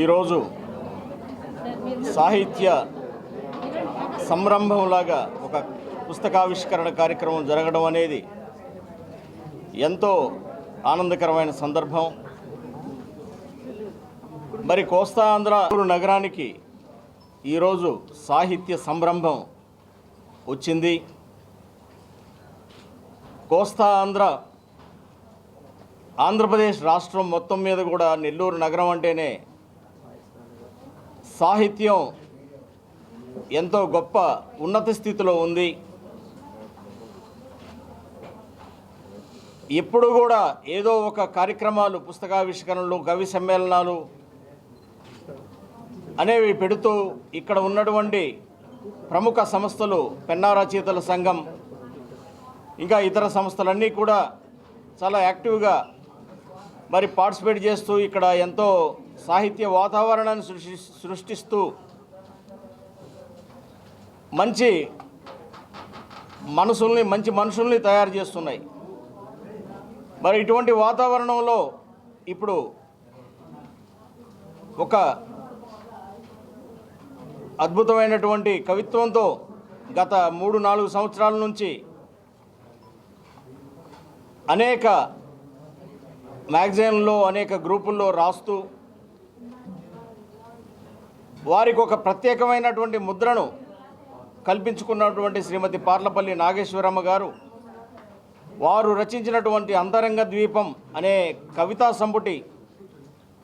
ఈరోజు సాహిత్య సంరంభంలాగా ఒక పుస్తకావిష్కరణ కార్యక్రమం జరగడం అనేది ఎంతో ఆనందకరమైన సందర్భం. మరి కోస్తా ఆంధ్ర నగరానికి ఈరోజు సాహిత్య సంరంభం వచ్చింది. కోస్తా ఆంధ్ర ఆంధ్రప్రదేశ్ రాష్ట్రం మొత్తం మీద కూడా నెల్లూరు నగరం అంటేనే సాహిత్యం ఎంతో గొప్ప ఉన్నత స్థితిలో ఉంది. ఎప్పుడు కూడా ఏదో ఒక కార్యక్రమాలు పుస్తకావిష్కరణలు కవి సమ్మేళనాలు అనేవి పెడుతూ ఇక్కడ ఉన్నటువంటి ప్రముఖ సంస్థలు పెన్నా రచయితల సంఘం ఇంకా ఇతర సంస్థలన్నీ కూడా చాలా యాక్టివ్గా మరి పార్టిసిపేట్ చేస్తూ ఇక్కడ ఎంతో సాహిత్య వాతావరణాన్ని సృష్టి సృష్టిస్తూ మంచి మనసుల్ని మంచి మనుషుల్ని తయారు చేస్తున్నాయి. మరి ఇటువంటి వాతావరణంలో ఇప్పుడు ఒక అద్భుతమైనటువంటి కవిత్వంతో గత మూడు నాలుగు సంవత్సరాల నుంచి అనేక మ్యాగజైన్లో అనేక గ్రూపుల్లో రాస్తూ వారికి ఒక ప్రత్యేకమైనటువంటి ముద్రను కల్పించుకున్నటువంటి శ్రీమతి పార్లపల్లి నాగేశ్వరమ్మ గారు వారు రచించినటువంటి అంతరంగ ద్వీపం అనే కవితా సంపుటి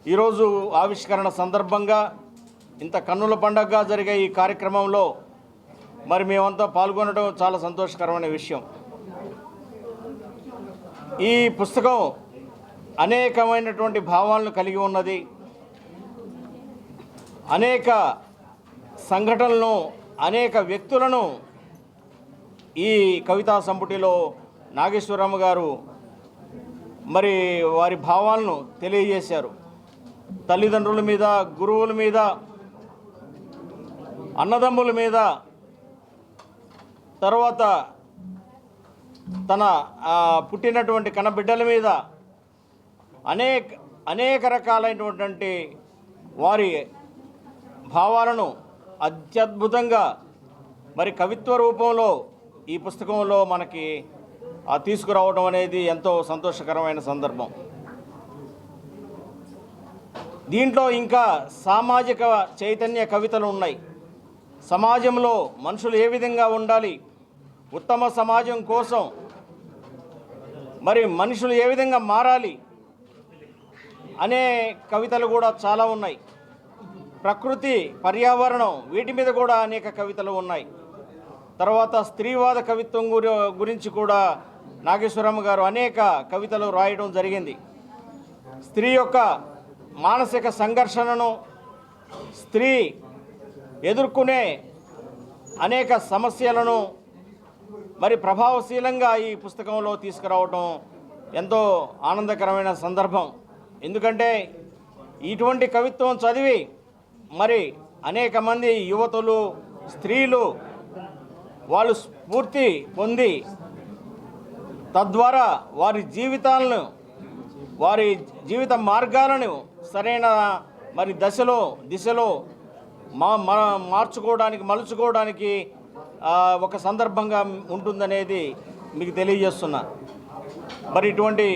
ఈరోజు ఆవిష్కరణ సందర్భంగా ఇంత కన్నుల పండగగా జరిగే ఈ కార్యక్రమంలో మరి మేమంతా పాల్గొనడం చాలా సంతోషకరమైన విషయం. ఈ పుస్తకం అనేకమైనటువంటి భావాలను కలిగి ఉన్నది. అనేక సంఘటనలను అనేక వ్యక్తులను ఈ కవితా సంపుటిలో నాగేశ్వరమ్మ గారు మరి వారి భావాలను తెలియజేశారు. తల్లిదండ్రుల మీద గురువుల మీద అన్నదమ్ముల మీద తర్వాత తన పుట్టినటువంటి కనబిడ్డల మీద అనేక అనేక రకాలైనటువంటి వారి భావాలను అత్యద్భుతంగా మరి కవిత్వ రూపంలో ఈ పుస్తకంలో మనకి తీసుకురావడం అనేది ఎంతో సంతోషకరమైన సందర్భం. దీంట్లో ఇంకా సామాజిక చైతన్య కవితలు ఉన్నాయి. సమాజంలో మనుషులు ఏ విధంగా ఉండాలి? ఉత్తమ సమాజం కోసం మరి మనుషులు ఏ విధంగా మారాలి? అనే కవితలు కూడా చాలా ఉన్నాయి. ప్రకృతి పర్యావరణం వీటి మీద కూడా అనేక కవితలు ఉన్నాయి. తర్వాత స్త్రీవాద కవిత్వం గురించి కూడా నాగేశ్వరమ్మ గారు అనేక కవితలు రాయడం జరిగింది. స్త్రీ యొక్క మానసిక సంఘర్షణను స్త్రీ ఎదుర్కొనే అనేక సమస్యలను మరి ప్రభావశీలంగా ఈ పుస్తకంలో తీసుకురావటం ఎంతో ఆనందకరమైన సందర్భం. ఎందుకంటే ఇటువంటి కవిత్వం చదివి మరి అనేక మంది యువతులు స్త్రీలు వాళ్ళు స్ఫూర్తి పొంది తద్వారా వారి జీవితాలను వారి జీవిత మార్గాలను సరైన మరి దశలో దిశలో మా మా- మార్చుకోవడానికి మలుచుకోవడానికి ఒక సందర్భంగా ఉంటుందనేది మీకు తెలియజేస్తున్నా. మరి ఇటువంటి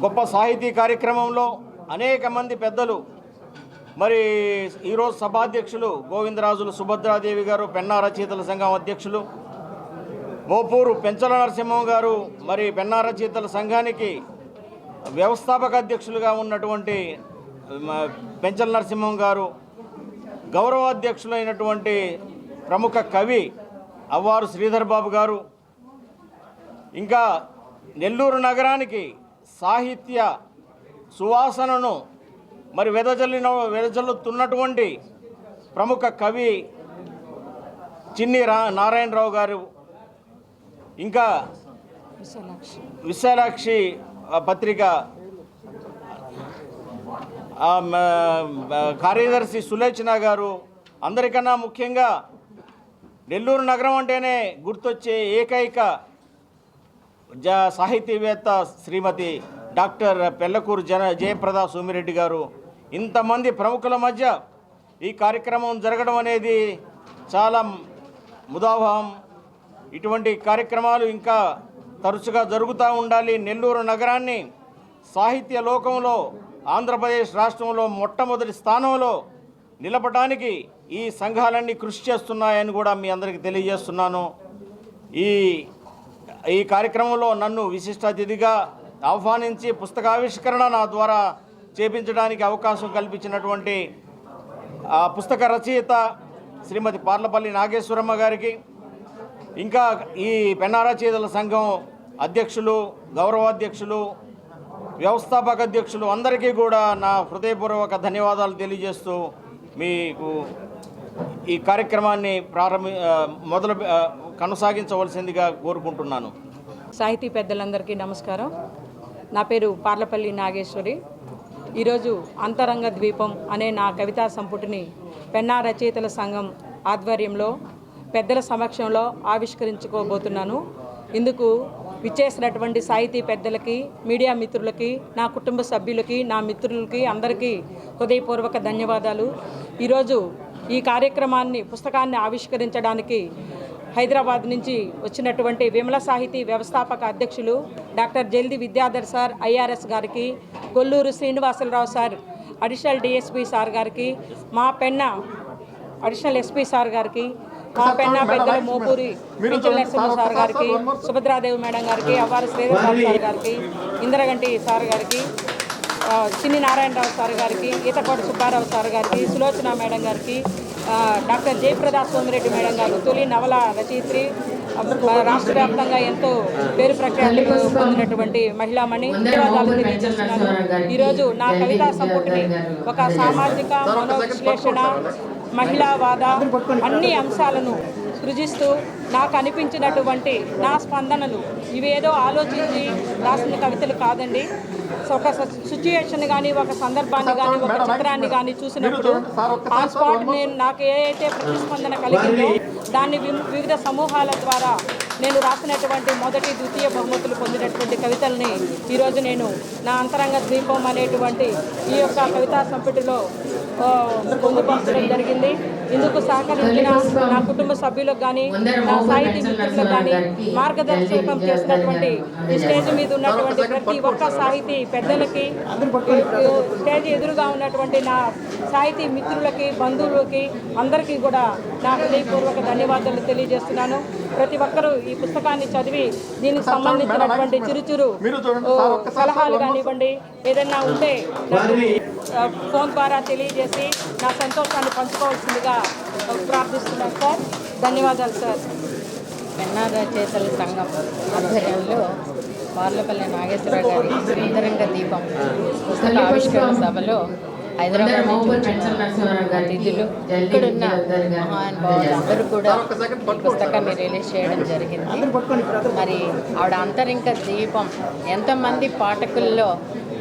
గొప్ప సాహితీ కార్యక్రమంలో అనేక మంది పెద్దలు మరి ఈరోజు సభాధ్యక్షులు గోవిందరాజులు సుభద్రాదేవి గారు పెన్నా రచయితల సంఘం అధ్యక్షులు మోపూరు పెంచల నరసింహం గారు మరి పెన్నా రచయితల సంఘానికి వ్యవస్థాపక అధ్యక్షులుగా ఉన్నటువంటి పెంచల నరసింహం గారు గౌరవ అధ్యక్షులైనటువంటి ప్రముఖ కవి అవ్వారు శ్రీధర్ బాబు గారు ఇంకా నెల్లూరు నగరానికి సాహిత్య సువాసనను మరి వెదజల్లిన వెదజల్లుతున్నటువంటి ప్రముఖ కవి చిన్ని రా నారాయణరావు గారు ఇంకా విశాలాక్షి పత్రిక కార్యదర్శి సులేచన గారు అందరికన్నా ముఖ్యంగా నెల్లూరు నగరం అంటేనే గుర్తొచ్చే ఏకైక జ సాహితీవేత్త శ్రీమతి డాక్టర్ పెళ్ళకూరు జన జయప్రద సోమిరెడ్డి గారు ఇంతమంది ప్రముఖుల మధ్య ఈ కార్యక్రమం జరగడం అనేది చాలా ముదావహం. ఇటువంటి కార్యక్రమాలు ఇంకా తరచుగా జరుగుతూ ఉండాలి. నెల్లూరు నగరాన్ని సాహిత్య లోకంలో ఆంధ్రప్రదేశ్ రాష్ట్రంలో మొట్టమొదటి స్థానంలో నిలపడానికి ఈ సంఘాలన్నీ కృషి చేస్తున్నాయని కూడా మీ అందరికీ తెలియజేస్తున్నాను. ఈ ఈ కార్యక్రమంలో నన్ను విశిష్ట అతిథిగా ఆహ్వానించి పుస్తకావిష్కరణ నా ద్వారా చేపించడానికి అవకాశం కల్పించినటువంటి పుస్తక రచయిత శ్రీమతి పార్లపల్లి నాగేశ్వరమ్మ గారికి ఇంకా ఈ పెన్నారచయితల సంఘం అధ్యక్షులు గౌరవాధ్యక్షులు వ్యవస్థాపక అధ్యక్షులు అందరికీ కూడా నా హృదయపూర్వక ధన్యవాదాలు తెలియజేస్తూ మీకు ఈ కార్యక్రమాన్ని ప్రారంభి మొదలు కొనసాగించవలసిందిగా కోరుకుంటున్నాను. సాహితీ పెద్దలందరికీ నమస్కారం. నా పేరు పార్లపల్లి నాగేశ్వరి. ఈరోజు అంతరంగ ద్వీపం అనే నా కవితా సంపుటిని పెన్నా రచయితల సంఘం ఆధ్వర్యంలో పెద్దల సమక్షంలో ఆవిష్కరించుకోబోతున్నాను. ఇందుకు విచ్చేసినటువంటి సాహితీ పెద్దలకి మీడియా మిత్రులకి నా కుటుంబ సభ్యులకి నా మిత్రులకి అందరికీ హృదయపూర్వక ధన్యవాదాలు. ఈరోజు ఈ కార్యక్రమాన్ని పుస్తకాన్ని ఆవిష్కరించడానికి హైదరాబాద్ నుంచి వచ్చినటువంటి విమల సాహితీ వ్యవస్థాపక అధ్యక్షులు డాక్టర్ జల్ది విద్యాధర్ సార్ ఐఆర్ఎస్ గారికి Kolluru Srinivasarao sir additional DSP sir గారికి మా పెన్న అడిషనల్ ఎస్పీ సార్ గారికి మా పెన్న పెద్దల మోపూరి నరసింహ సార్ గారికి సుభద్రాదేవి మేడం గారికి అవ్వారు శ్రీధర్ సార్ గారికి ఇందిరగంటి సార్ గారికి చిన్ని నారాయణరావు సార్ గారికి ఈతకోట సుబ్బారావు సార్ గారికి సులోచన మేడం గారికి డాక్టర్ జయప్రదా సోమిరెడ్డి మేడం గారు తొలి నవల రచయిత్రి రాష్ట్ర వ్యాప్తంగా ఎంతో పేరు ప్రఖ్యాతి పొందినటువంటి మహిళామణి ధన్యవాదాలు తెలియజేస్తున్నాను ఈరోజు నా కవితా సంపుటిని ఒక సామాజిక మనోవిశ్లేషణ మహిళావాద అన్ని అంశాలను సృజిస్తూ నాకు అనిపించినటువంటి నా స్పందనలు ఇవేదో ఆలోచించి రాసిన కవితలు కాదండి. సో ఒక సిచ్యుయేషన్ కానీ ఒక సందర్భాన్ని కానీ ఒక చిత్రాన్ని కానీ చూసినప్పుడు ఆ స్పాట్ నేను నాకు ఏ అయితే ప్రతిస్పందన కలిగిందో దాన్ని వి- వివిధ సమూహాల ద్వారా నేను రాసినటువంటి మొదటి ద్వితీయ బహుమతులు పొందినటువంటి కవితల్ని ఈరోజు నేను నా అంతరంగ ద్వీపం అనేటువంటి ఈ యొక్క కవితా సంపుటిలో పొందుపరచడం జరిగింది. ఇందుకు సహకరించిన నా కుటుంబ సభ్యులకు కానీ నా సాహితీ మిత్రులకు కానీ మార్గదర్శకం చేసినటువంటి ఈ స్టేజ్ మీద ఉన్నటువంటి ప్రతి ఒక్క సాహితీ పెద్దలకి స్టేజ్ ఎదురుగా ఉన్నటువంటి నా సాహితీ మిత్రులకి బంధువులకి అందరికీ కూడా నా హృదయపూర్వక ధన్యవాదాలు తెలియజేస్తున్నాను. ప్రతి ఒక్కరూ ఈ పుస్తకాన్ని చదివి దీనికి సంబంధించినటువంటి చిరుచురు సలహాలు కానివ్వండి ఏదైనా ఉంటే ఫోన్ ద్వారా తెలియజేసి నా సంతోషాన్ని పంచుకోవాల్సిందిగా ఆ, ప్రార్థిస్తున్నాను సార్ ధన్యవాదాలు సార్. పెన్నా రచయితల సంఘం ఆధ్వర్యంలో పార్లపల్లి నాగేశ్వరరావు గారి అంతరంగ దీపం పుస్తక ఆవిష్కరణ సభలో హైదరాబాద్ అతిథులు ఇక్కడున్న మహానుభావులు అందరూ కూడా పుస్తకాన్ని రిలీజ్ చేయడం జరిగింది. మరి ఆవిడ అంతరింక దీపం ఎంతమంది పాఠకుల్లో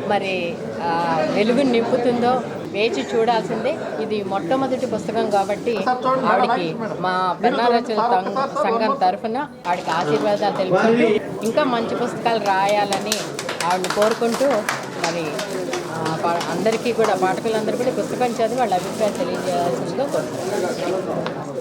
మరి ఆ, వెలుగుని నింపుతుందో వేచి చూడాల్సిందే. ఇది మొట్టమొదటి పుస్తకం కాబట్టి ఆవిడకి మా పెన్నారచన సంఘం తరఫున ఆవిడకి ఆశీర్వాదాలు తెలుపుకుంటూ ఇంకా మంచి పుస్తకాలు రాయాలని ఆవిడని కోరుకుంటూ మరి అందరికీ కూడా పాఠకులందరూ కూడా పుస్తకం చదివి వాళ్ళ అభిప్రాయం తెలియజేయాల్సిందిగా కోరుకుంటున్నాను.